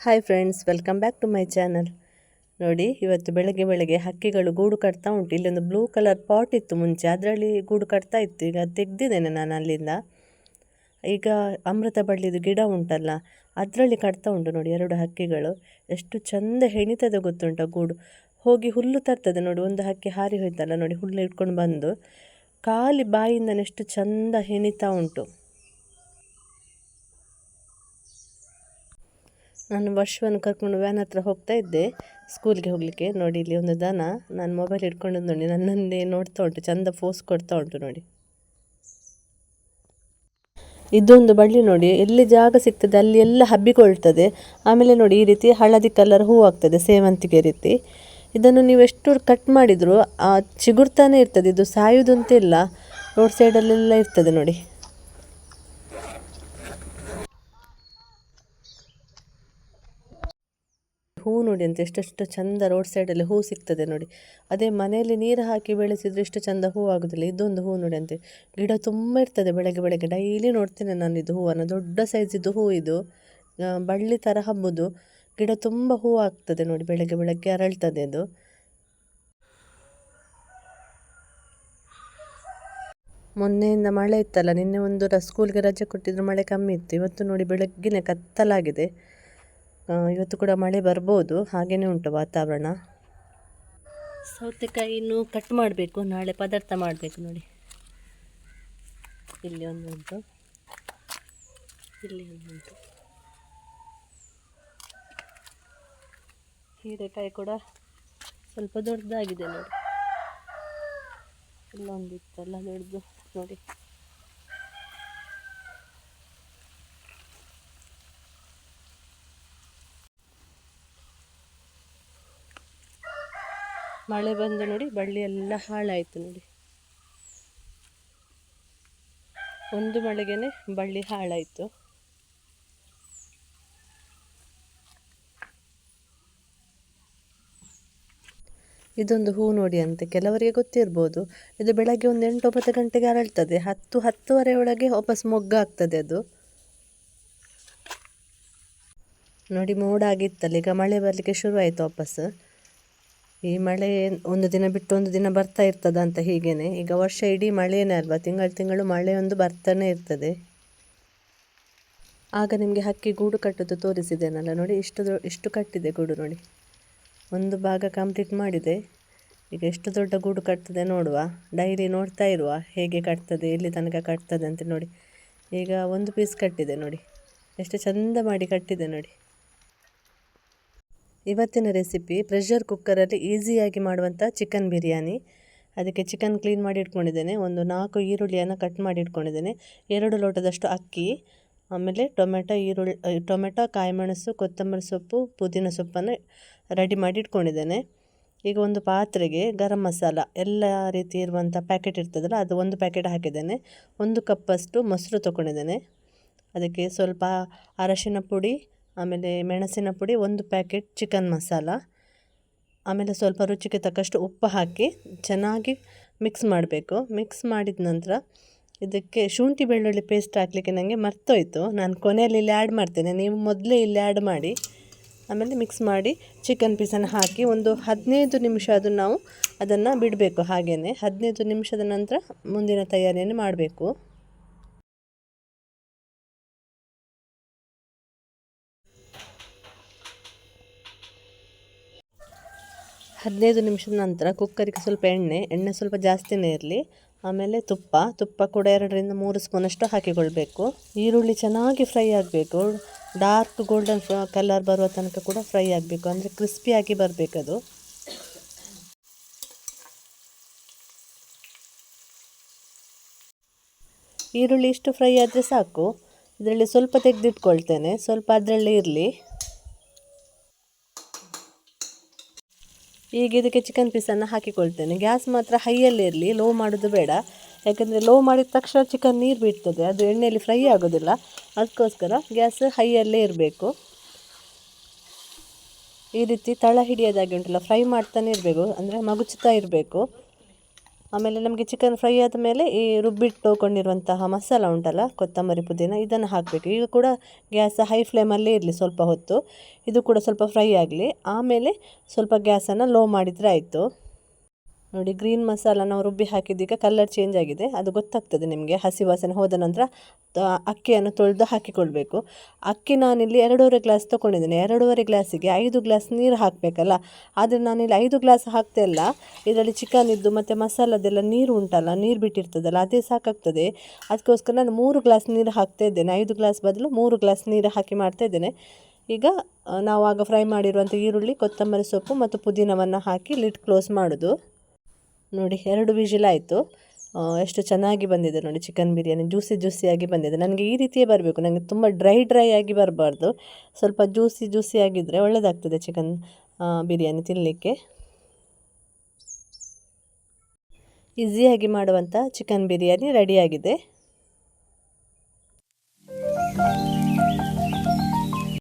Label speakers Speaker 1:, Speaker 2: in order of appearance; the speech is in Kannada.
Speaker 1: Hi friends welcome back to my channel ನೋಡಿ, ಇವತ್ತು ಬೆಳಗ್ಗೆ ಬೆಳಗ್ಗೆ ಹಕ್ಕಿಗಳು ಗೂಡು ಕಟ್ತಾ ಉಂಟು. ಇಲ್ಲೊಂದು ಬ್ಲೂ ಕಲರ್ ಪಾಟ್ ಇತ್ತು ಮುಂಚೆ. ಅದರಲ್ಲಿ ಗೂಡು ಕಟ್ತಾ ಇತ್ತು. ಈಗ ತೆಗ್ದಿದ್ದೇನೆ ನಾನು ಅಲ್ಲಿಂದ. ಈಗ ಅಮೃತ ಬಳ್ಳಿದು ಗಿಡ ಉಂಟಲ್ಲ, ಅದರಲ್ಲಿ ಕಟ್ತಾ ಉಂಟು ನೋಡಿ ಎರಡು ಹಕ್ಕಿಗಳು. ಎಷ್ಟು ಚಂದ ಹೆಣಿತದೆ ಗೊತ್ತುಂಟ ಗೂಡು. ಹೋಗಿ ಹುಲ್ಲು ತರ್ತದೆ ನೋಡಿ, ಒಂದು ಹಕ್ಕಿ ಹಾರಿ ಹೋಯ್ತಲ್ಲ ನೋಡಿ, ಹುಲ್ಲು ಇಟ್ಕೊಂಡು ಬಂದು. ಖಾಲಿ ಬಾಯಿಂದನೇ ಎಷ್ಟು ಚಂದ ಹೆಣಿತಾ ಉಂಟು. ನಾನು ವರ್ಷವನ್ನು ಕರ್ಕೊಂಡು ವ್ಯಾನ್ ಹತ್ರ ಹೋಗ್ತಾ ಇದ್ದೆ. ಸ್ಕೂಲ್ಗೆ ಹೋಗಲಿಕ್ಕೆ. ನೋಡಿ, ಇಲ್ಲಿ ಒಂದು ದನ. ನಾನು ಮೊಬೈಲ್ ಇಟ್ಕೊಂಡು ನೋಡಿ, ನನ್ನನ್ನೇ ನೋಡ್ತಾ ಉಂಟು. ಚಂದ ಫೋಸ್ ಕೊಡ್ತಾ ಉಂಟು ನೋಡಿ. ಇದೊಂದು ಬಳ್ಳಿ ನೋಡಿ. ಎಲ್ಲಿ ಜಾಗ ಸಿಗ್ತದೆ, ಅಲ್ಲಿ ಎಲ್ಲ ಹಬ್ಬಿಕೊಳ್ತದೆ. ಆಮೇಲೆ ನೋಡಿ, ಈ ರೀತಿ ಹಳದಿ ಕಲರ್ ಹೂ ಆಗ್ತದೆ, ಸೇವಂತಿಗೆ ರೀತಿ. ಇದನ್ನು ನೀವು ಎಷ್ಟು ಕಟ್ ಮಾಡಿದರೂ ಚಿಗುರ್ತಾನೆ ಇರ್ತದೆ. ಇದು ಸಾಯುವುದಂತೆ ಅಂತಿಲ್ಲ ರೋಡ್ ಸೈಡಲ್ಲೆಲ್ಲ ಇರ್ತದೆ ನೋಡಿ. ಹೂ ನೋಡಿ ಅಂತ ಎಷ್ಟೆಷ್ಟು ಚಂದ ರೋಡ್ ಸೈಡಲ್ಲಿ ಹೂ ಸಿಗ್ತದೆ ನೋಡಿ. ಅದೇ ಮನೆಯಲ್ಲಿ ನೀರು ಹಾಕಿ ಬೆಳೆಸಿದ್ರೆ ಇಷ್ಟು ಚಂದ ಹೂ ಆಗೋದಿಲ್ಲ. ಇದೊಂದು ಹೂ ನೋಡಿ ಅಂತೆ. ಗಿಡ ತುಂಬ ಇರ್ತದೆ ಬೆಳಗ್ಗೆ ಬೆಳಗ್ಗೆ. ಡೈಲಿ ನೋಡ್ತೇನೆ ನಾನು ಇದು ಹೂವನ್ನು. ದೊಡ್ಡ ಸೈಜಿದ್ದು ಹೂ ಇದು. ಬಳ್ಳಿ ಥರ ಹಬ್ಬದು. ಗಿಡ ತುಂಬ ಹೂ ಆಗ್ತದೆ ನೋಡಿ ಬೆಳಗ್ಗೆ ಬೆಳಗ್ಗೆ ಅರಳ್ತದೆ ಅದು. ಮೊನ್ನೆಯಿಂದ ಮಳೆ ಇತ್ತಲ್ಲ, ನಿನ್ನೆ ಒಂದು ಸ್ಕೂಲ್ಗೆ ರಜೆ ಕೊಟ್ಟಿದ್ರು ಮಳೆ ಕಮ್ಮಿ ಇತ್ತು. ಇವತ್ತು ನೋಡಿ ಬೆಳಗ್ಗಿನ ಕತ್ತಲಾಗಿದೆ. ಇವತ್ತು ಕೂಡ ಮಳೆ ಬರ್ಬೋದು ಹಾಗೇ ಉಂಟು ವಾತಾವರಣ? ಸೌತೆಕಾಯಿನೂ ಕಟ್ ಮಾಡಬೇಕು, ನಾಳೆ ಪದಾರ್ಥ ಮಾಡಬೇಕು ನೋಡಿ. ಇಲ್ಲಿ ಒಂದುಂಟು ಇಲ್ಲಿ ಒಂದುಂಟು ಹೀರೆಕಾಯಿ ಕೂಡ ಸ್ವಲ್ಪ ದೊಡ್ಡದಾಗಿದೆ ನೋಡಿ. ಇಲ್ಲೊಂದಿತ್ತಲ್ಲ, ದೊಡ್ಡದು ನೋಡಿ. ಮಳೆ ಬಂದು ನೋಡಿ ಬಳ್ಳಿ ಎಲ್ಲ ಹಾಳಾಯಿತು ನೋಡಿ. ಒಂದು ಮಳೆಗೇನೆ ಬಳ್ಳಿ ಹಾಳಾಯಿತು. ಇದೊಂದು ಹೂ ನೋಡಿ ಅಂತೆ ಕೆಲವರಿಗೆ ಗೊತ್ತಿರ್ಬೋದು. ಇದು ಬೆಳಗ್ಗೆ ಒಂದು ಎಂಟು ಒಂಬತ್ತು ಗಂಟೆಗೆ ಅರಳ್ತದೆ. ಹತ್ತು, ಹತ್ತುವರೆ ಒಳಗೆ ವಾಪಸ್ ಮೊಗ್ಗಾಗ್ತದೆ ಅದು. ನೋಡಿ ಮೋಡ ಆಗಿತ್ತಲ್ಲ, ಈಗ ಮಳೆ ಬರಲಿಕ್ಕೆ ಶುರುವಾಯಿತು ವಾಪಸ್. ಈ ಮಳೆ ಒಂದು ದಿನ ಬಿಟ್ಟು ಒಂದು ದಿನ ಬರ್ತಾ ಇರ್ತದ ಅಂತ ಹೀಗೇನೆ. ಈಗ ವರ್ಷ ಇಡೀ ಮಳೆಯೇ ಅಲ್ವಾ? ತಿಂಗಳು ತಿಂಗಳು ಮಳೆ ಒಂದು ಬರ್ತಾನೆ ಇರ್ತದೆ. ಆಗ ನಿಮಗೆ ಹಕ್ಕಿ ಗೂಡು ಕಟ್ಟೋದು ತೋರಿಸಿದ್ದೇನಲ್ಲ ನೋಡಿ, ಇಷ್ಟು ಇಷ್ಟು ಕಟ್ಟಿದೆ ಗೂಡು ನೋಡಿ. ಒಂದು ಭಾಗ ಕಂಪ್ಲೀಟ್ ಮಾಡಿದೆ. ಈಗ ಎಷ್ಟು ದೊಡ್ಡ ಗೂಡು ಕಟ್ತದೆ ನೋಡುವ. ಡೈಲಿ ನೋಡ್ತಾ ಇರುವ, ಹೇಗೆ ಕಟ್ತದೆ, ಎಲ್ಲಿ ತನಕ ಕಟ್ತದೆ ಅಂತ ನೋಡಿ. ಈಗ ಒಂದು ಪೀಸ್ ಕಟ್ಟಿದೆ ನೋಡಿ. ಎಷ್ಟು ಚಂದ ಮಾಡಿ ಕಟ್ಟಿದೆ ನೋಡಿ. ಇವತ್ತಿನ ರೆಸಿಪಿ ಪ್ರೆಷರ್ ಕುಕ್ಕರಲ್ಲಿ ಈಸಿಯಾಗಿ ಮಾಡುವಂಥ ಚಿಕನ್ ಬಿರಿಯಾನಿ. ಅದಕ್ಕೆ ಚಿಕನ್ ಕ್ಲೀನ್ ಮಾಡಿ ಇಟ್ಕೊಂಡಿದ್ದೇನೆ. ಒಂದು ನಾಲ್ಕು ಈರುಳ್ಳಿಯನ್ನು ಕಟ್ ಮಾಡಿ ಇಟ್ಕೊಂಡಿದ್ದೇನೆ. ಎರಡು ಲೋಟದಷ್ಟು ಅಕ್ಕಿ, ಆಮೇಲೆ ಟೊಮೆಟೊ ಈರುಳ್ಳಿ ಟೊಮೆಟೊ, ಕಾಯಿಮೆಣಸು, ಕೊತ್ತಂಬರಿ ಸೊಪ್ಪು, ಪುದೀನ ಸೊಪ್ಪನ್ನು ರೆಡಿ ಮಾಡಿ ಇಟ್ಕೊಂಡಿದ್ದೇನೆ. ಈಗ ಒಂದು ಪಾತ್ರೆಗೆ ಗರಂ ಮಸಾಲ, ಎಲ್ಲ ರೀತಿ ಇರುವಂಥ ಪ್ಯಾಕೆಟ್ ಇರ್ತದಲ್ಲ, ಅದು ಒಂದು ಪ್ಯಾಕೆಟ್ ಹಾಕಿದ್ದೇನೆ. ಒಂದು ಕಪ್ಪಷ್ಟು ಮೊಸರು ತೊಗೊಂಡಿದ್ದೇನೆ. ಅದಕ್ಕೆ ಸ್ವಲ್ಪ ಅರಶಿನ ಪುಡಿ ಆಮೇಲೆ ಮೆಣಸಿನ ಪುಡಿ, ಒಂದು ಪ್ಯಾಕೆಟ್ ಚಿಕನ್ ಮಸಾಲ. ಆಮೇಲೆ ಸ್ವಲ್ಪ ರುಚಿಗೆ ತಕ್ಕಷ್ಟು ಉಪ್ಪು ಹಾಕಿ ಚೆನ್ನಾಗಿ ಮಿಕ್ಸ್ ಮಾಡಬೇಕು. ಮಿಕ್ಸ್ ಮಾಡಿದ ನಂತರ ಇದಕ್ಕೆ ಶುಂಠಿ ಬೆಳ್ಳುಳ್ಳಿ ಪೇಸ್ಟ್ ಹಾಕಲಿಕ್ಕೆ ನನಗೆ ಮರ್ತೋಯ್ತು. ನಾನು ಕೊನೆಯಲ್ಲಿ ಇಲ್ಲಿ ಆ್ಯಡ್ ಮಾಡ್ತೇನೆ. ನೀವು ಮೊದಲೇ ಇಲ್ಲಿ ಆ್ಯಡ್ ಮಾಡಿ, ಆಮೇಲೆ ಮಿಕ್ಸ್ ಮಾಡಿ ಚಿಕನ್ ಪೀಸನ್ನು ಹಾಕಿ ಒಂದು ಹದಿನೈದು ನಿಮಿಷ ಅದು ನಾವು ಅದನ್ನು ಬಿಡಬೇಕು ಹಾಗೆಯೇ ಹದಿನೈದು ನಿಮಿಷದ ನಂತರ ಮುಂದಿನ ತಯಾರಿಯನ್ನು ಮಾಡಬೇಕು. ಹದಿನೈದು ನಿಮಿಷದ ನಂತರ ಕುಕ್ಕರಿಗೆ ಸ್ವಲ್ಪ ಎಣ್ಣೆ ಎಣ್ಣೆ ಸ್ವಲ್ಪ ಜಾಸ್ತಿನೇ ಇರಲಿ. ಆಮೇಲೆ ತುಪ್ಪ ತುಪ್ಪ ಕೂಡ ಎರಡರಿಂದ ಮೂರು ಸ್ಪೂನಷ್ಟು ಹಾಕಿಕೊಳ್ಬೇಕು. ಈರುಳ್ಳಿ ಚೆನ್ನಾಗಿ ಫ್ರೈ ಆಗಬೇಕು. ಡಾರ್ಕ್ ಗೋಲ್ಡನ್ ಕಲರ್ ಬರುವ ತನಕ ಕೂಡ ಫ್ರೈ ಆಗಬೇಕು. ಅಂದರೆ ಕ್ರಿಸ್ಪಿಯಾಗಿ ಬರಬೇಕದು. ಈರುಳ್ಳಿ ಇಷ್ಟು ಫ್ರೈ ಆದರೆ ಸಾಕು. ಇದರಲ್ಲಿ ಸ್ವಲ್ಪ ತೆಗೆದಿಟ್ಕೊಳ್ತೇನೆ. ಸ್ವಲ್ಪ ಅದರಲ್ಲೇ ಇರಲಿ. ಈಗ ಇದಕ್ಕೆ ಚಿಕನ್ ಪೀಸನ್ನು ಹಾಕಿಕೊಳ್ತೇನೆ. ಗ್ಯಾಸ್ ಮಾತ್ರ ಹೈಯಲ್ಲೇ ಇರಲಿ ಲೋ ಮಾಡೋದು ಬೇಡ. ಯಾಕೆಂದರೆ ಲೋ ಮಾಡಿದ ತಕ್ಷಣ ಚಿಕನ್ ನೀರು ಬಿಡ್ತದೆ ಅದು ಎಣ್ಣೆಯಲ್ಲಿ ಫ್ರೈ ಆಗೋದಿಲ್ಲ. ಅದಕ್ಕೋಸ್ಕರ ಗ್ಯಾಸ್ ಹೈಯಲ್ಲೇ ಇರಬೇಕು. ಈ ರೀತಿ ತಳ ಹಿಡಿಯೋದಾಗಿ ಉಂಟಲ್ಲ ಫ್ರೈ ಮಾಡ್ತಾನೆ ಇರಬೇಕು. ಅಂದರೆ ಮಗುಚುತ್ತಾ ಇರಬೇಕು. ಆಮೇಲೆ ನಮಗೆ ಚಿಕನ್ ಫ್ರೈ ಆದಮೇಲೆ ಈ ರುಬ್ಬಿಟ್ಟುಕೊಂಡಿರುವಂತಹ ಮಸಾಲ ಉಂಟಲ್ಲ, ಕೊತ್ತಂಬರಿ ಪುದೀನ, ಇದನ್ನು ಹಾಕಬೇಕು. ಈಗ ಕೂಡ ಗ್ಯಾಸ್ ಹೈ ಫ್ಲೇಮಲ್ಲೇ ಇರಲಿ ಸ್ವಲ್ಪ ಹೊತ್ತು. ಇದು ಕೂಡ ಸ್ವಲ್ಪ ಫ್ರೈ ಆಗಲಿ. ಆಮೇಲೆ ಸ್ವಲ್ಪ ಗ್ಯಾಸನ್ನು ಲೋ ಮಾಡಿದರೆ ಆಯಿತು. ನೋಡಿ ಗ್ರೀನ್ ಮಸಾಲ ನಾವು ರುಬ್ಬಿ ಹಾಕಿದ್ದೀಗ ಕಲರ್ ಚೇಂಜ್ ಆಗಿದೆ. ಅದು ಗೊತ್ತಾಗ್ತದೆ ನಿಮಗೆ. ಹಸಿ ವಾಸನೆ ಹೋದ ನಂತರ ಅಕ್ಕಿಯನ್ನು ತೊಳೆದು ಹಾಕಿಕೊಳ್ಬೇಕು. ಅಕ್ಕಿ ನಾನಿಲ್ಲಿ ಎರಡೂವರೆ ಗ್ಲಾಸ್ ತೊಗೊಂಡಿದ್ದೇನೆ. ಎರಡೂವರೆ ಗ್ಲಾಸಿಗೆ ಐದು ಗ್ಲಾಸ್ ನೀರು ಹಾಕಬೇಕಲ್ಲ? ಆದರೆ ನಾನಿಲ್ಲಿ ಐದು ಗ್ಲಾಸ್ ಹಾಕ್ತಾ ಇಲ್ಲ. ಇದರಲ್ಲಿ ಚಿಕನ್ ಇದ್ದು ಮತ್ತು ಮಸಾಲದೆಲ್ಲ ನೀರು ಉಂಟಲ್ಲ, ನೀರು ಬಿಟ್ಟಿರ್ತದಲ್ಲ, ಅದೇ ಸಾಕಾಗ್ತದೆ. ಅದಕ್ಕೋಸ್ಕರ ನಾನು ಮೂರು ಗ್ಲಾಸ್ ನೀರು ಹಾಕ್ತಾ ಇದ್ದೇನೆ. ಐದು ಗ್ಲಾಸ್ ಬದಲು ಮೂರು ಗ್ಲಾಸ್ ನೀರು ಹಾಕಿ ಮಾಡ್ತಾ ಇದ್ದೇನೆ. ಈಗ ನಾವು ಆಗ ಫ್ರೈ ಮಾಡಿರುವಂಥ ಈರುಳ್ಳಿ, ಕೊತ್ತಂಬರಿ ಸೊಪ್ಪು ಮತ್ತು ಪುದೀನವನ್ನು ಹಾಕಿ ಲಿಡ್ ಕ್ಲೋಸ್ ಮಾಡೋದು. ನೋಡಿ ಎರಡು ವಿಜಿಲ್ ಆಯಿತು. ಎಷ್ಟು ಚೆನ್ನಾಗಿ ಬಂದಿದೆ ನೋಡಿ ಚಿಕನ್ ಬಿರಿಯಾನಿ. ಜ್ಯೂಸಿ ಜ್ಯೂಸಿಯಾಗಿ ಬಂದಿದೆ. ನನಗೆ ಈ ರೀತಿಯೇ ಬರಬೇಕು. ನನಗೆ ತುಂಬ ಡ್ರೈ ಡ್ರೈ ಆಗಿ ಬರಬಾರ್ದು. ಸ್ವಲ್ಪ ಜ್ಯೂಸಿ ಜ್ಯೂಸಿ ಆಗಿದ್ದರೆ ಒಳ್ಳೆಯದಾಗ್ತದೆ ಚಿಕನ್ ಬಿರಿಯಾನಿ ತಿನ್ನಲಿಕ್ಕೆ ಈಸಿಯಾಗಿ ಮಾಡುವಂಥ ಚಿಕನ್ ಬಿರಿಯಾನಿ ರೆಡಿಯಾಗಿದೆ.